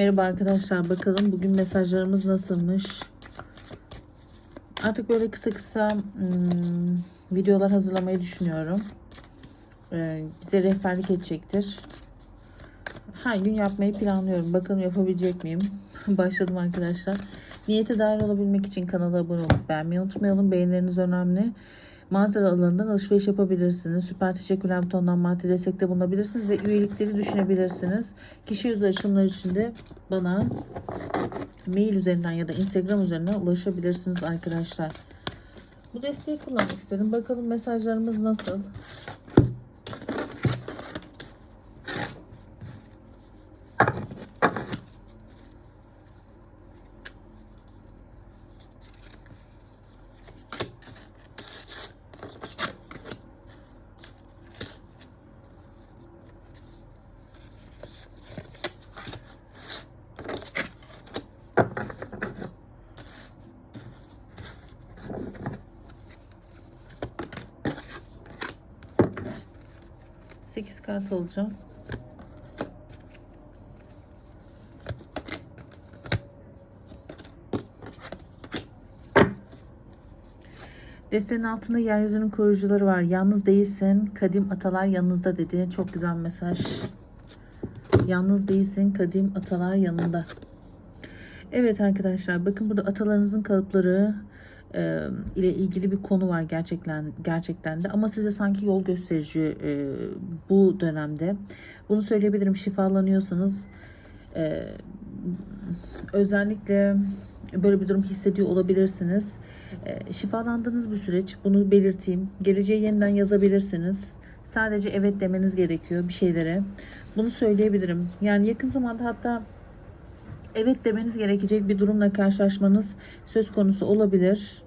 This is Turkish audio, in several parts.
Merhaba arkadaşlar bakalım bugün mesajlarımız nasılmış. Artık böyle kısa kısa hmm, videolar hazırlamayı düşünüyorum. Ee, bize rehberlik edecektir. Her gün yapmayı planlıyorum. Bakalım yapabilecek miyim? Başladım arkadaşlar. Niyete dahil olabilmek için kanala abone olup beğenmeyi unutmayalım. Beğenileriniz önemli. Mağaza alanından alışveriş yapabilirsiniz. Süper teşekkürler butonundan maddi destekte bulunabilirsiniz ve üyelikleri düşünebilirsiniz. Kişi yüzü açılımlar için de bana mail üzerinden ya da Instagram üzerinden ulaşabilirsiniz arkadaşlar. Bu desteği kullanmak istedim. Bakalım mesajlarımız nasıl? Sekiz kart alacağım. Destenin altında yeryüzünün koruyucuları var. Yalnız değilsin. Kadim atalar yanınızda dedi. Çok güzel mesaj. Yalnız değilsin. Kadim atalar yanında. Evet arkadaşlar bakın burada atalarınızın kalıpları e, ile ilgili bir konu var gerçekten gerçekten de ama size sanki yol gösterici e, bu dönemde. Bunu söyleyebilirim şifalanıyorsanız e, özellikle böyle bir durum hissediyor olabilirsiniz. E, şifalandığınız bir süreç bunu belirteyim. Geleceği yeniden yazabilirsiniz. Sadece evet demeniz gerekiyor bir şeylere. Bunu söyleyebilirim. Yani yakın zamanda hatta evet demeniz gerekecek bir durumla karşılaşmanız söz konusu olabilir.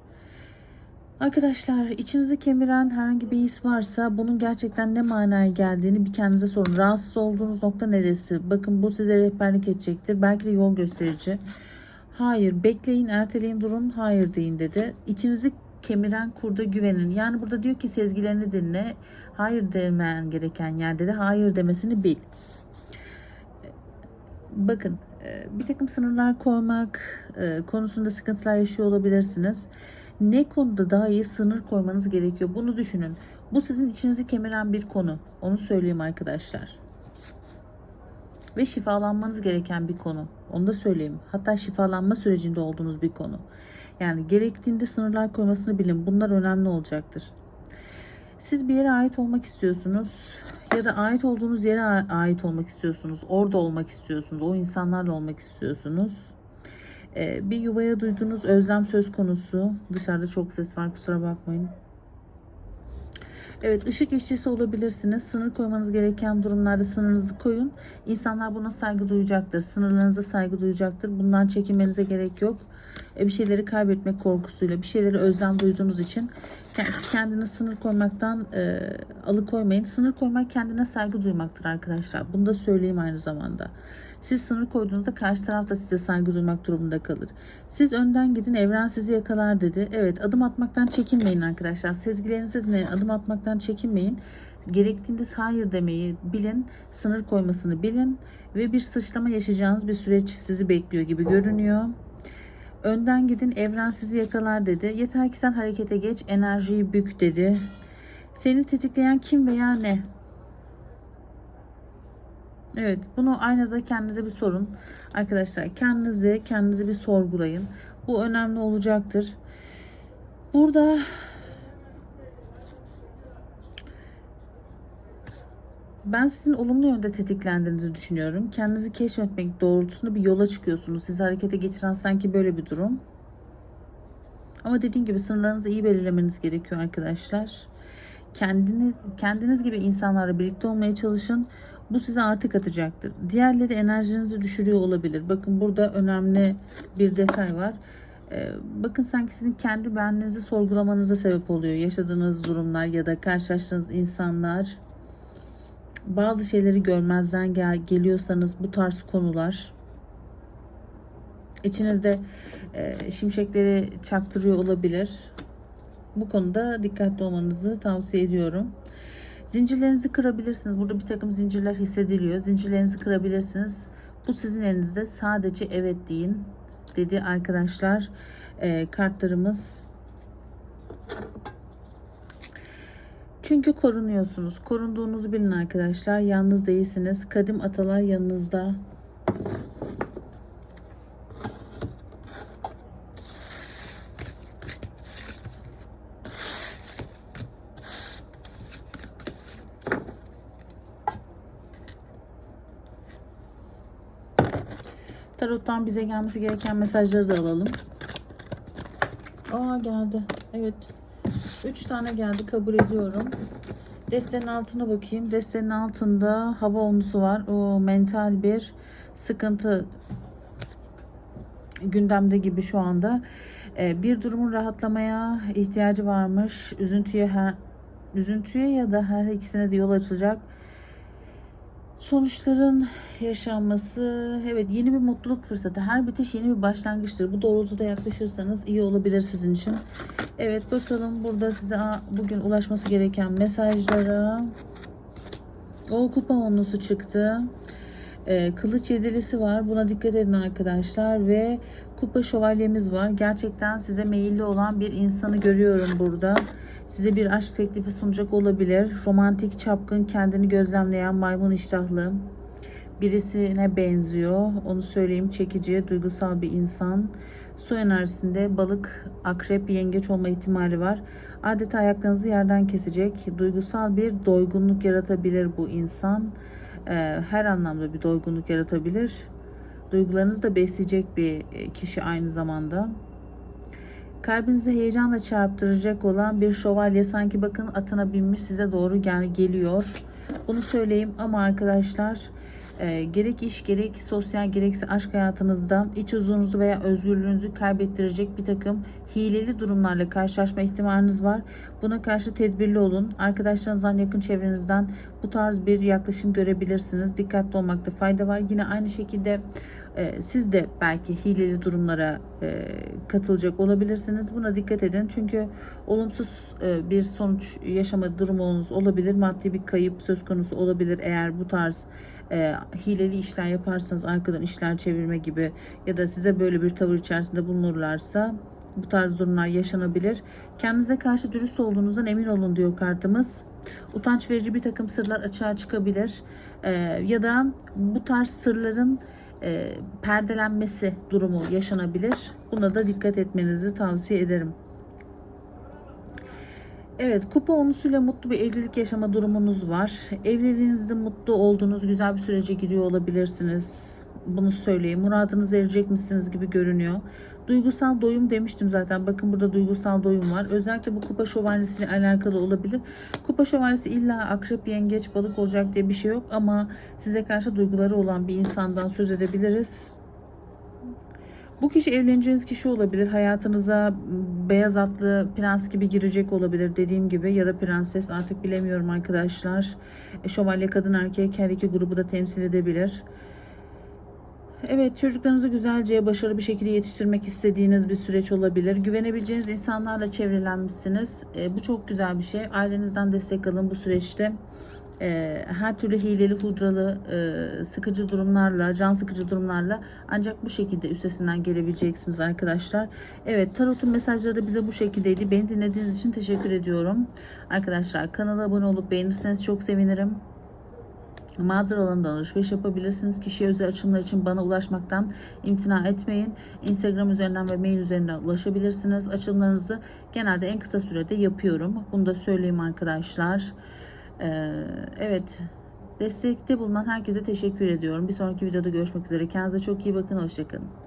Arkadaşlar içinizi kemiren herhangi bir his varsa bunun gerçekten ne manaya geldiğini bir kendinize sorun. Rahatsız olduğunuz nokta neresi? Bakın bu size rehberlik edecektir. Belki de yol gösterici. Hayır bekleyin erteleyin durun hayır deyin dedi. İçinizi kemiren kurda güvenin. Yani burada diyor ki sezgilerini dinle. Hayır demen gereken yerde de hayır demesini bil. Bakın bir takım sınırlar koymak e, konusunda sıkıntılar yaşıyor olabilirsiniz. Ne konuda daha iyi sınır koymanız gerekiyor bunu düşünün. Bu sizin içinizi kemiren bir konu. Onu söyleyeyim arkadaşlar. Ve şifalanmanız gereken bir konu. Onu da söyleyeyim. Hatta şifalanma sürecinde olduğunuz bir konu. Yani gerektiğinde sınırlar koymasını bilin. Bunlar önemli olacaktır. Siz bir yere ait olmak istiyorsunuz ya da ait olduğunuz yere ait olmak istiyorsunuz. Orada olmak istiyorsunuz. O insanlarla olmak istiyorsunuz. Ee, bir yuvaya duyduğunuz özlem söz konusu. Dışarıda çok ses var kusura bakmayın. Evet ışık işçisi olabilirsiniz. Sınır koymanız gereken durumlarda sınırınızı koyun. İnsanlar buna saygı duyacaktır. Sınırlarınıza saygı duyacaktır. Bundan çekinmenize gerek yok. E, bir şeyleri kaybetmek korkusuyla, bir şeyleri özlem duyduğunuz için kendine sınır koymaktan e, alıkoymayın. Sınır koymak kendine saygı duymaktır arkadaşlar. Bunu da söyleyeyim aynı zamanda. Siz sınır koyduğunuzda karşı taraf da size saygı duymak durumunda kalır. Siz önden gidin evren sizi yakalar dedi. Evet adım atmaktan çekinmeyin arkadaşlar. Sezgilerinizi dinleyin adım atmaktan çekinmeyin. Gerektiğinde hayır demeyi bilin, sınır koymasını bilin ve bir sıçrama yaşayacağınız bir süreç sizi bekliyor gibi görünüyor. Önden gidin evren sizi yakalar dedi. Yeter ki sen harekete geç enerjiyi bük dedi. Seni tetikleyen kim veya ne? Evet bunu aynada kendinize bir sorun. Arkadaşlar kendinizi kendinizi bir sorgulayın. Bu önemli olacaktır. Burada ben sizin olumlu yönde tetiklendiğinizi düşünüyorum. Kendinizi keşfetmek doğrultusunda bir yola çıkıyorsunuz. Sizi harekete geçiren sanki böyle bir durum. Ama dediğim gibi sınırlarınızı iyi belirlemeniz gerekiyor arkadaşlar. Kendiniz kendiniz gibi insanlarla birlikte olmaya çalışın. Bu size artık atacaktır. Diğerleri enerjinizi düşürüyor olabilir. Bakın burada önemli bir detay var. Ee, bakın sanki sizin kendi benliğinizi sorgulamanıza sebep oluyor. Yaşadığınız durumlar ya da karşılaştığınız insanlar. Bazı şeyleri görmezden gel geliyorsanız bu tarz konular içinizde e, şimşekleri çaktırıyor olabilir. Bu konuda dikkatli olmanızı tavsiye ediyorum. Zincirlerinizi kırabilirsiniz. Burada bir takım zincirler hissediliyor. Zincirlerinizi kırabilirsiniz. Bu sizin elinizde sadece evet deyin dedi arkadaşlar e, kartlarımız. Çünkü korunuyorsunuz. Korunduğunuzu bilin arkadaşlar. Yalnız değilsiniz. Kadim atalar yanınızda. Tarot'tan bize gelmesi gereken mesajları da alalım. Aa geldi. Evet. 3 tane geldi kabul ediyorum. Destenin altına bakayım. Destenin altında hava onlusu var. O mental bir sıkıntı gündemde gibi şu anda. Ee, bir durumun rahatlamaya ihtiyacı varmış. Üzüntüye her, üzüntüye ya da her ikisine de yol açılacak. Sonuçların yaşanması, evet yeni bir mutluluk fırsatı. Her bitiş yeni bir başlangıçtır. Bu doğrultuda yaklaşırsanız iyi olabilir sizin için. Evet bakalım burada size bugün ulaşması gereken mesajlara. O kupa onlusu çıktı. Ee, kılıç yedilisi var. Buna dikkat edin arkadaşlar. Ve kupa şövalyemiz var. Gerçekten size meyilli olan bir insanı görüyorum burada. Size bir aşk teklifi sunacak olabilir. Romantik, çapkın, kendini gözlemleyen maymun iştahlı birisine benziyor. Onu söyleyeyim. Çekici, duygusal bir insan. Su enerjisinde balık, akrep, yengeç olma ihtimali var. Adeta ayaklarınızı yerden kesecek. Duygusal bir doygunluk yaratabilir bu insan. Ee, her anlamda bir doygunluk yaratabilir. Duygularınızı da besleyecek bir kişi aynı zamanda. Kalbinizi heyecanla çarptıracak olan bir şövalye sanki bakın atına binmiş size doğru gel geliyor. Bunu söyleyeyim ama arkadaşlar e, gerek iş gerek sosyal gerekse aşk hayatınızda iç huzurunuzu veya özgürlüğünüzü kaybettirecek bir takım hileli durumlarla karşılaşma ihtimaliniz var. Buna karşı tedbirli olun. Arkadaşlarınızdan yakın çevrenizden bu tarz bir yaklaşım görebilirsiniz. Dikkatli olmakta fayda var. Yine aynı şekilde e, siz de belki hileli durumlara e, katılacak olabilirsiniz. Buna dikkat edin. Çünkü olumsuz e, bir sonuç yaşama durumunuz olabilir. Maddi bir kayıp söz konusu olabilir eğer bu tarz e, hileli işler yaparsanız arkadan işler çevirme gibi ya da size böyle bir tavır içerisinde bulunurlarsa bu tarz durumlar yaşanabilir. Kendinize karşı dürüst olduğunuzdan emin olun diyor kartımız. Utanç verici bir takım sırlar açığa çıkabilir. E, ya da bu tarz sırların e, perdelenmesi durumu yaşanabilir. Buna da dikkat etmenizi tavsiye ederim. Evet, kupa onusuyla mutlu bir evlilik yaşama durumunuz var. Evliliğinizde mutlu olduğunuz güzel bir sürece giriyor olabilirsiniz. Bunu söyleyeyim. Muradınıza erecek misiniz gibi görünüyor. Duygusal doyum demiştim zaten. Bakın burada duygusal doyum var. Özellikle bu kupa şövalyesiyle alakalı olabilir. Kupa şövalyesi illa akrep, yengeç, balık olacak diye bir şey yok. Ama size karşı duyguları olan bir insandan söz edebiliriz. Bu kişi evleneceğiniz kişi olabilir. Hayatınıza beyaz atlı prens gibi girecek olabilir dediğim gibi ya da prenses artık bilemiyorum arkadaşlar. E, Şövalye kadın erkek her iki grubu da temsil edebilir. Evet çocuklarınızı güzelce başarılı bir şekilde yetiştirmek istediğiniz bir süreç olabilir. Güvenebileceğiniz insanlarla çevrelenmişsiniz. E, bu çok güzel bir şey. Ailenizden destek alın bu süreçte. E, her türlü hileli, hudralı, e, sıkıcı durumlarla, can sıkıcı durumlarla ancak bu şekilde üstesinden gelebileceksiniz arkadaşlar. Evet tarotun mesajları da bize bu şekildeydi. Beni dinlediğiniz için teşekkür ediyorum. Arkadaşlar kanala abone olup beğenirseniz çok sevinirim. Mağaza alanından alışveriş yapabilirsiniz. Kişiye özel açımlar için bana ulaşmaktan imtina etmeyin. Instagram üzerinden ve mail üzerinden ulaşabilirsiniz. Açımlarınızı genelde en kısa sürede yapıyorum. Bunu da söyleyeyim arkadaşlar. Ee, evet. Destekte bulunan herkese teşekkür ediyorum. Bir sonraki videoda görüşmek üzere. Kendinize çok iyi bakın. Hoşçakalın.